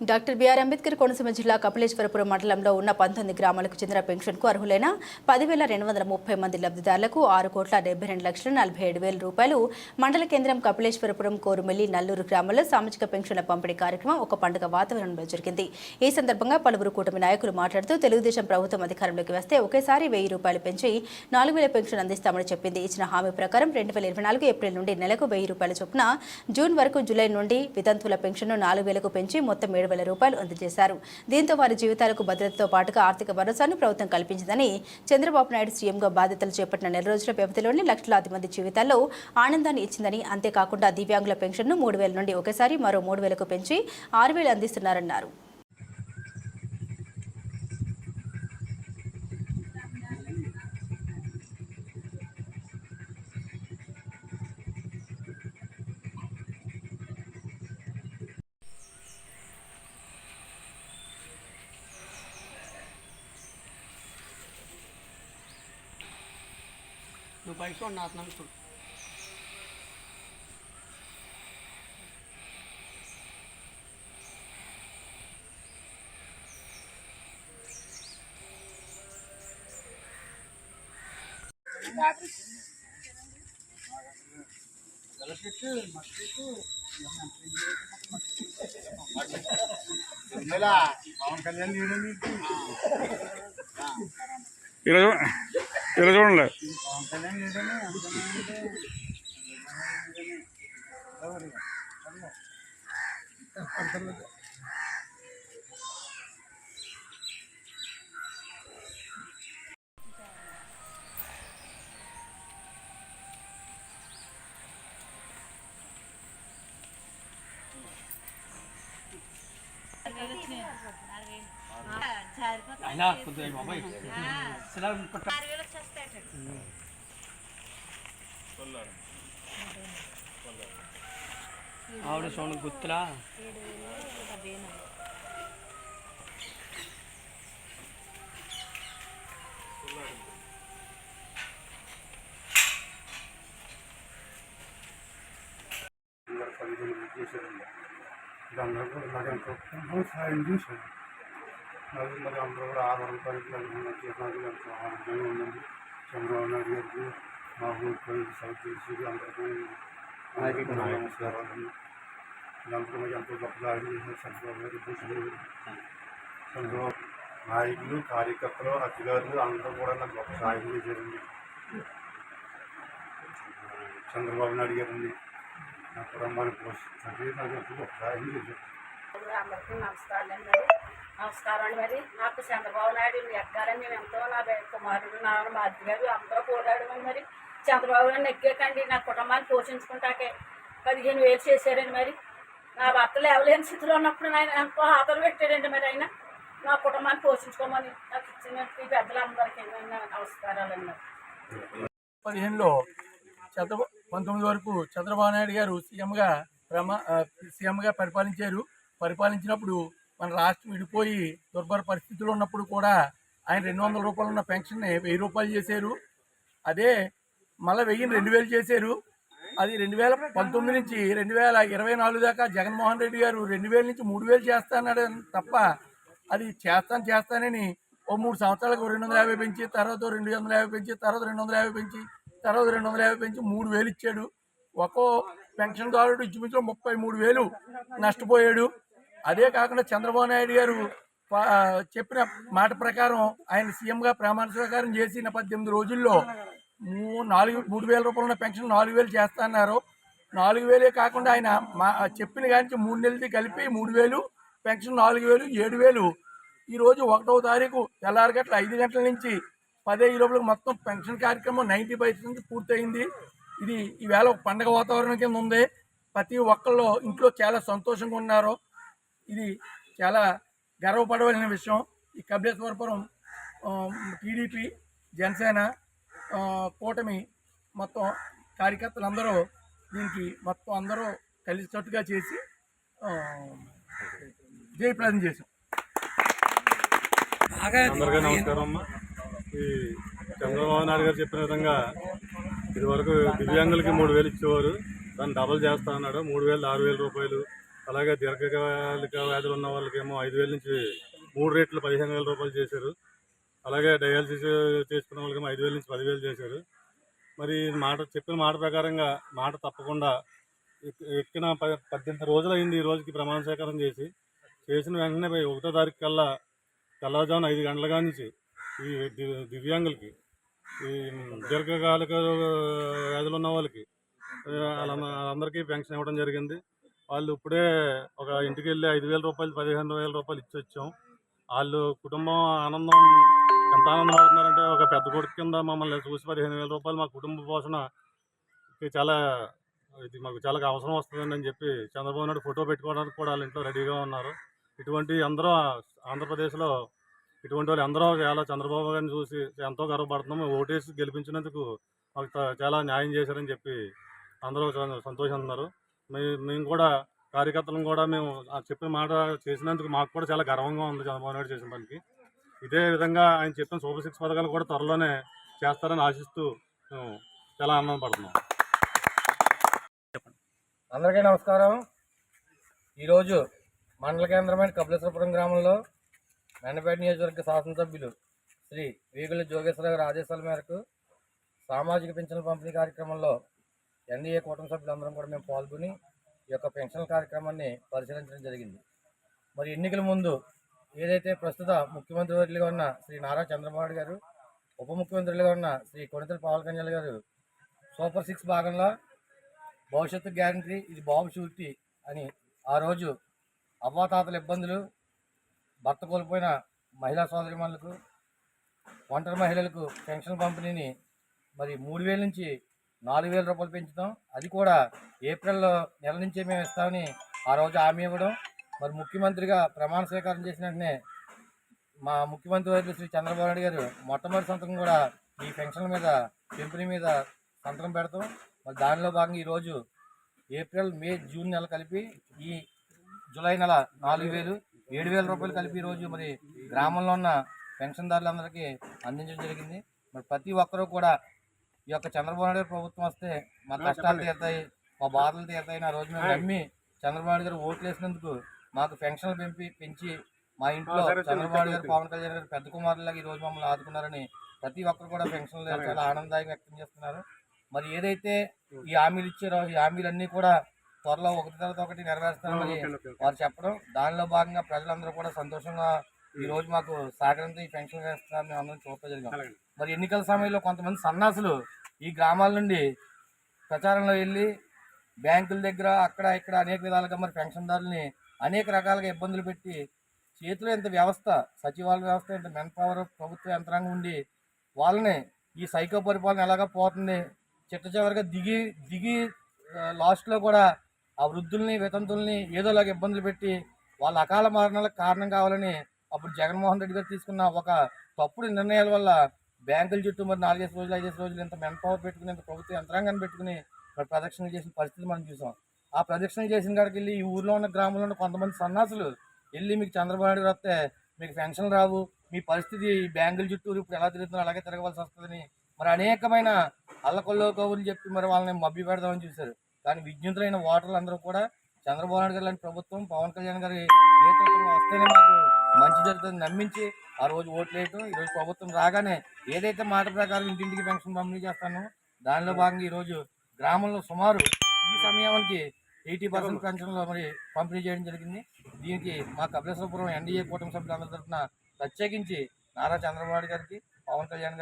Doctor BR Ambedkar Konaseema జిల్లా కపిలేశ్వరపురం మండలంలో ఉన్న పంతొమ్మిది గ్రామాలకు చెందిన పెన్షన్కు అర్హులైన పదివేల రెండు వందల ముప్పై మంది లబ్ధిదారులకు ఆరు కోట్ల డెబ్బై రెండు లక్షల నలభై ఏడు వేల రూపాయలు మండల కేంద్రం కపిలేశ్వరపురం కోరుమెల్లి నల్లూరు గ్రామాల్లో సామాజిక పెన్షన్ల పంపిణీ కార్యక్రమం ఒక పండుగ వాతావరణంలో జరిగింది. ఈ సందర్భంగా పలువురు కూటమి నాయకులు మాట్లాడుతూ తెలుగుదేశం ప్రభుత్వం అధికారంలోకి వస్తే ఒకేసారి వెయ్యి రూపాయలు పెంచి నాలుగు వేల పెన్షన్ అందిస్తామని చెప్పింది. ఇచ్చిన హామీ ప్రకారం రెండు వేల ఇరవై నాలుగు ఏప్రిల్ నుండి నెలకు వెయ్యి రూపాయల చొప్పున జూన్ వరకు జూలై నుండి వితంతువుల పెన్షన్ను నాలుగు వేలకు పెంచి మొత్తం ఏడు వేల రూపాయలు అందజేశారు. దీంతో వారి జీవితాలకు భద్రతతో పాటుగా ఆర్థిక భరోసాను ప్రభుత్వం కల్పించిందని చంద్రబాబు నాయుడు సీఎంగా బాధ్యతలు చేపట్టిన నెల రోజుల వ్యవధిలోనే లక్షలాది మంది జీవితాల్లో ఆనందాన్ని ఇచ్చిందని అంతేకాకుండా దివ్యాంగుల పెన్షన్ను మూడు వేల నుండి ఒకసారి మరో మూడు వేలకు పెంచి ఆరు వేలు అందిస్తున్నారన్నారు. నువ్వు బయట చూడు నా అతను ఇలా చూ- ఇలా చూడండి పవన్ కళ్యాణ్ నీడని అంతమంది అయినా కొద్దిగా బాబాయ్. అసలు పట్ట ఆవిడ సోన గుర్తులా అందరూ నాకు ఎంతో సాయం చేశారు? మరి మరి అందరూ కూడా ఆరు రూపాయలకి నాకు ఎంతో ఆనందంగా ఉందండి చంద్రబాబు నాయుడు గారికి మా ఊరికి సౌత్ చేసి అందరికీ నమస్కారాలు. మాకు ఎంతో గొప్ప సాయం చేశారు చంద్రబాబు గారు భూషణ్ చంద్రబాబు నాయకులు కార్యకర్తలు అధికారులు అందరూ కూడా నాకు గొప్ప సాయం చేశారండి. చంద్రబాబు నాయుడు గారండి నా పోషించండి నాకు ఎంతో గొప్ప సాయం చేశారు. అందరికీ నమస్కారం అండి నమస్కారం అండి మరి. నాకు చంద్రబాబు నాయుడు ఎక్కాలని నేను ఎంతో నా బే- కుమారుడు నా బాధ్య గారు అందరూ పోరాడు మరి చంద్రబాబు గారిని ఎక్కాకండి నా కుటుంబాన్ని పోషించుకుంటాకే పదిహేను వేలు చేశారండి మరి. నా భర్తలు ఎవలేని స్థితిలో ఉన్నప్పుడు ఆయన ఎంతో ఆదరణ పెట్టాడండి మరి ఆయన. నా కుటుంబాన్ని పోషించుకోమని నాకు ఇచ్చిన పెద్దలందరికీ నమస్కారాలండి మరి. పదిహేనులో చంద్ర పంతొమ్మిది వరకు చంద్రబాబు నాయుడు గారు సీఎంగా ప్రమా సీఎంగా పరిపాలించారు. పరిపాలించినప్పుడు మన రాష్ట్రం విడిపోయి దుర్భర పరిస్థితులు ఉన్నప్పుడు కూడా ఆయన రెండు వందల రూపాయలు ఉన్న పెన్షన్ని వెయ్యి రూపాయలు చేశారు. అదే మళ్ళీ వెయ్యిని రెండు వేలు చేశారు. అది రెండు వేల పంతొమ్మిది నుంచి రెండు వేల ఇరవై నాలుగు దాకా జగన్మోహన్ రెడ్డి గారు రెండు వేల నుంచి మూడు వేలు చేస్తానన్నాడు తప్ప అది చేస్తాను చేస్తానని ఓ మూడు సంవత్సరాలకు రెండు వందల యాభై పెంచి తర్వాత రెండు వందల యాభై పెంచి తర్వాత రెండు వందల యాభై పెంచి తర్వాత రెండు వందల యాభై పెంచి మూడు వేలు ఇచ్చాడు. ఒక్కో పెన్షన్దారుడు ఇంచుమించు ముప్పై మూడు వేలు నష్టపోయాడు. అదే కాకుండా చంద్రబాబు నాయుడు గారు చెప్పిన మాట ప్రకారం ఆయన సీఎంగా ప్రమాణ స్వీకారం చేసిన పద్దెనిమిది రోజుల్లో మూ- నాలుగు మూడు వేల రూపాయలు ఉన్న పెన్షన్ నాలుగు వేలు చేస్తున్నారు నాలుగు వేలే కాకుండా ఆయన మా చెప్పిన కానీ మూడు నెలలది కలిపి మూడు వేలు పెన్షన్ నాలుగు వేలు ఏడు వేలు. ఈరోజు ఒకటో తారీఖు తెల్లారి గంటల ఐదు గంటల నుంచి పదే ఈ లోపల మొత్తం పెన్షన్ కార్యక్రమం నైంటీ పర్సెంట్ పూర్తయింది. ఇది ఈవేళ ఒక పండగ వాతావరణం కింద ఉంది. ప్రతి ఒక్కళ్ళు ఇంట్లో చాలా సంతోషంగా ఉన్నారు. ఇది చాలా గర్వపడవలసిన విషయం. ఈ కపిలేశ్వరపురం టీడీపీ జనసేన కూటమి మొత్తం కార్యకర్తలందరూ దీనికి మొత్తం అందరూ కలిసికట్టుగా చేసి ఆ, జయప్రదం చేశాం. అందరికీ నమస్కారం అమ్మా ఈ చంద్రబాబు నాయుడు గారు చెప్పిన విధంగా ఇది వరకు దివ్యాంగులకి మూడు వేలు ఇచ్చేవారు. దాన్ని డబల్ చేస్తా అన్నాడు. మూడు వేలు ఆరు వేల రూపాయలు అలాగే దీర్ఘకాలిక వ్యాధులు ఉన్న వాళ్ళకేమో ఐదు వేల నుంచి మూడు రేట్లు పదిహేను వేల రూపాయలు చేశారు. అలాగే డయాలసిస్ చేసుకున్న వాళ్ళకేమో ఐదు వేల నుంచి పదివేలు చేశారు. మరి మాట చెప్పిన మాట ప్రకారంగా మాట తప్పకుండా ఎక్కిన పద్దెనిమిది రోజులు అయింది ఈ రోజుకి ప్రమాణ స్వీకారం చేసి. చేసిన వెంటనే ఒకటో తారీఖు కల్లా తెల్లవారుజామున ఐదు గంటల నుంచి ఈ దివ్యాంగులకి ఈ దీర్ఘకాలిక వ్యాధులు ఉన్న వాళ్ళకి వాళ్ళ వాళ్ళందరికీ పెన్షన్ ఇవ్వడం జరిగింది. వాళ్ళు ఇప్పుడే ఒక ఇంటికి వెళ్ళి ఐదు వేల రూపాయలు పదిహేను వేల రూపాయలు ఇచ్చి వచ్చాం వాళ్ళు కుటుంబం ఆనందం ఎంత ఆనందం పడుతున్నారంటే ఒక పెద్ద కొడుకు కింద మమ్మల్ని చూసి పదిహేను వేల రూపాయలు మా కుటుంబ పోషణ చాలా ఇది మాకు చాలా అవసరం వస్తుందండి అని చెప్పి చంద్రబాబు నాయుడు ఫోటో పెట్టుకోవడానికి కూడా వాళ్ళ ఇంట్లో రెడీగా ఉన్నారు. ఇటువంటి అందరూ ఆంధ్రప్రదేశ్లో ఇటువంటి వాళ్ళు అందరూ చాలా చంద్రబాబు గారిని చూసి ఎంతో గర్వపడుతున్నాము ఓటేసి గెలిపించినందుకు మాకు చాలా న్యాయం చేశారని చెప్పి అందరూ చాలా సంతోషిస్తున్నారు మేము కూడా కార్యకర్తలను కూడా మేము చెప్పిన మాట చేసినందుకు మాకు కూడా చాలా గర్వంగా ఉంది చంద్రబాబు నాయుడు చేసిన పనికి. ఇదే విధంగా ఆయన చెప్పిన సూపర్ సిక్స్ పథకాలు కూడా త్వరలోనే చేస్తారని ఆశిస్తూ మేము చాలా ఆనందపడుతున్నాం. అందరికీ నమస్కారం. ఈరోజు మండల కేంద్రమైన కపిలేశ్వరపురం గ్రామంలో మెండపేట నియోజకవర్గ శాసనసభ్యులు శ్రీ వేగుల జోగేశ్వరరావు గారి ఆదేశాల మేరకు సామాజిక పెన్షన్ పంపిణీ కార్యక్రమంలో ఎన్డీఏ కూటమి సభ్యులందరం కూడా మేము పాల్గొని ఈ యొక్క పెన్షన్ కార్యక్రమాన్ని పరిశీలించడం జరిగింది. మరి ఎన్నికల ముందు ఏదైతే ప్రస్తుత ముఖ్యమంత్రి వర్యులుగా ఉన్న శ్రీ నారా చంద్రబాబు గారు ఉప ముఖ్యమంత్రులుగా ఉన్న శ్రీ కొనితల పవన్ కళ్యాణ్ గారు సూపర్ సిక్స్ భాగంలో భవిష్యత్తు గ్యారంటీ ఇది బాబు షూరిటీ అని ఆ రోజు అవ్వాతాతల ఇబ్బందులు భర్త కోల్పోయిన మహిళా సోదరిమణులకు ఒంటరి మహిళలకు పెన్షన్ పంపిణీని మరి మూడు వేల నుంచి నాలుగు వేల రూపాయలు పెంచుతాం. అది కూడా ఏప్రిల్లో నెల నుంచే మేము ఇస్తామని ఆ రోజు హామీ ఇవ్వడం. మరి ముఖ్యమంత్రిగా ప్రమాణ స్వీకారం చేసిన వెంటనే మా ముఖ్యమంత్రి వర్యులు శ్రీ చంద్రబాబు నాయుడు గారు మొట్టమొదటి సంతకం కూడా ఈ పెన్షన్ మీద పెంపిణీ మీద సంతకం పెడతాం. మరి దానిలో భాగంగా ఈరోజు ఏప్రిల్ మే జూన్ నెల కలిపి ఈ జూలై నెల నాలుగు వేలు ఏడు వేల రూపాయలు కలిపి ఈరోజు మరి గ్రామంలో ఉన్న పెన్షన్దారులందరికీ అందించడం జరిగింది. మరి ప్రతి ఒక్కరూ కూడా ఈ యొక్క చంద్రబాబు నాయుడు గారి ప్రభుత్వం వస్తే మా కష్టాలు తీరుతాయి మా బాధలు తీరుతాయి ఆ రోజు మేము నమ్మి చంద్రబాబు నాయుడు గారు ఓట్లు వేసినందుకు మాకు పెన్షన్లు పెంపి పెంచి మా ఇంట్లో చంద్రబాబు గారు పవన్ కళ్యాణ్ గారు పెద్ద కుమారులాగా ఈ రోజు మమ్మల్ని ఆదుకున్నారని ప్రతి ఒక్కరు కూడా పెన్షన్లు చాలా ఆనందాన్ని వ్యక్తం చేస్తున్నారు. మరి ఏదైతే ఈ హామీలు ఇచ్చారో ఈ హామీలన్నీ కూడా త్వరలో ఒకటి తర్వాత ఒకటి నెరవేరుస్తారని వారు చెప్పడం. దానిలో భాగంగా ప్రజలందరూ కూడా సంతోషంగా ఈ రోజు మాకు సహకరంతో ఈ పెన్షన్ వేస్తారని మేము అందరం చూడటం జరిగాం. మరి ఎన్నికల సమయంలో కొంతమంది సన్నాసులు ఈ గ్రామాల నుండి ప్రచారంలో వెళ్ళి బ్యాంకుల దగ్గర అక్కడ ఇక్కడ అనేక విధాలుగా మరి పెన్షన్దారుల్ని అనేక రకాలుగా ఇబ్బందులు పెట్టి చేతిలో ఇంత వ్యవస్థ సచివాలయ వ్యవస్థ ఇంత మెన్ పవర్ ప్రభుత్వ యంత్రాంగం ఉండి వాళ్ళని ఈ సైకో పరిపాలన ఎలాగా పోతుంది చిట్ట చివరిగా దిగి దిగి లాస్ట్లో కూడా ఆ వృద్ధుల్ని వితంతుల్ని ఏదోలాగా ఇబ్బందులు పెట్టి వాళ్ళ అకాల మరణాలకు కారణం కావాలని అప్పుడు జగన్మోహన్ రెడ్డి గారు తీసుకున్న ఒక తప్పుడు నిర్ణయాల వల్ల బ్యాంకుల చుట్టూ మరి నాలుగైదు రోజులు ఐదేసి రోజులు ఇంత మెన్ పవర్ పెట్టుకుని ఇంత ప్రభుత్వ యంత్రాంగాన్ని పెట్టుకుని మరి ప్రదక్షిణలు చేసిన పరిస్థితి మనం చూసాం. ఆ ప్రదక్షిణలు చేసిన కాడికి వెళ్ళి ఈ ఊర్లో ఉన్న గ్రామంలో ఉన్న కొంతమంది సన్నాసులు వెళ్ళి మీకు చంద్రబాబు నాయుడు వస్తే మీకు పెన్షన్ రావు మీ పరిస్థితి బ్యాంకుల చుట్టూ ఇప్పుడు ఎలా తిరుగుతుందో అలాగే తిరగవలసి వస్తుందని మరి అనేకమైన అల్లకొల్లో కబుర్లు చెప్పి మరి వాళ్ళని మబ్బి పెడదామని చూశారు. కానీ విజ్ఞుతులైన ఓటర్లు అందరూ కూడా చంద్రబాబు నాయుడు గారు లాంటి ప్రభుత్వం పవన్ కళ్యాణ్ గారి నేతృత్వంలో వస్తేనే మాకు మంచి జరుగుతుంది నమ్మించి ఆ రోజు ఓట్లు వేయటం ఈ రోజు ప్రభుత్వం రాగానే ఏదైతే మాట ప్రకారం ఇంటింటికి పెన్షన్ పంపిణీ చేస్తానో దానిలో భాగంగా ఈరోజు గ్రామంలో సుమారు ఈ సమయానికి ఎయిటీ పర్సెంట్ పెన్షన్లో మరి పంపిణీ చేయడం జరిగింది. దీనికి మా కపిలేశ్వరపురం ఎన్డీఏ కూటమి సభ్యులందరి తరఫున ప్రత్యేకించి నారా చంద్రబాబు గారికి పవన్ కళ్యాణ్ గారికి